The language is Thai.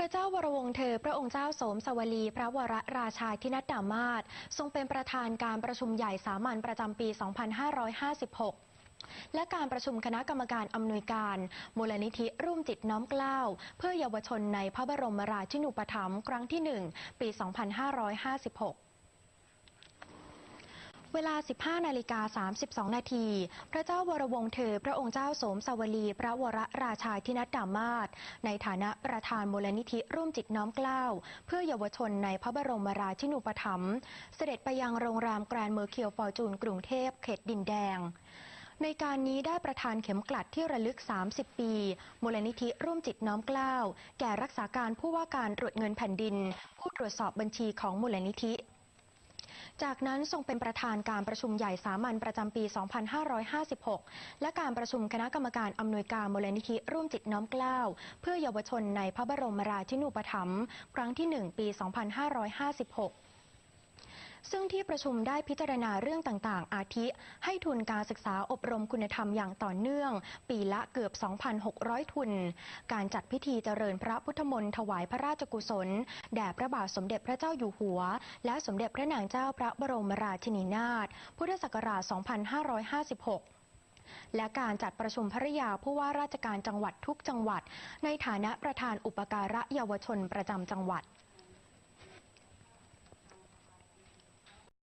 พระเจ้าวรวงเธอ พระองค์เจ้าสมสวลี พระวรราชาธินัดดามาศทรงเป็นประธานการประชุมใหญ่สามัญประจำปี 2556และการประชุมคณะกรรมการอำนวยการ มูลนิธิร่วมจิตน้อมเกล้าเพื่อเยาวชนในพระบรมราชินูปถัมภ์ครั้งที่ 1 ปี 2556 เวลา 15 นาฬิกา 32 นาที พระเจ้าวรวงศ์เธอ พระองค์เจ้าสมสวลี พระวรราชาธินัดดามาศในฐานะประธานมูลนิธิร่วมจิตน้อมเกล้า เพื่อเยาวชนในพระบรมราชินูปถัมภ์เสด็จไปยังโรงแรมแกรนด์เมอร์เคียวฟอร์จูนกรุงเทพเขตดินแดงในการนี้ได้ประธานเข็มกลัดที่ระลึก 30 ปี มูลนิธิร่วมจิตน้อมเกล้า แก่รักษาการผู้ว่าการตรวจเงินแผ่นดิน ผู้ตรวจสอบบัญชีของมูลนิธิ จากนั้นทรงเป็นประธานการประชุมใหญ่สามัญประจำปี 2556 และการประชุมคณะกรรมการอำนวยการมูลนิธิร่วมจิตน้อมเกล้าเพื่อเยาวชนในพระบรมราชินูปถัมภ์ครั้งที่ 1 ปี 2556 ซึ่งที่ประชุมได้พิจารณาเรื่องต่างๆ อาทิ ให้ทุนการศึกษาอบรมคุณธรรมอย่างต่อเนื่อง ปีละเกือบ 2,600 ทุน การจัดพิธีเจริญพระพุทธมนต์ถวายพระราชกุศล แด่พระบาทสมเด็จพระเจ้าอยู่หัว และสมเด็จพระนางเจ้าพระบรมราชินีนาถพุทธศักราช 2556และการจัดประชุมภริยาผู้ว่าราชการจังหวัดทุกจังหวัด ในฐานะประธานอุปการะเยาวชนประจำจังหวัด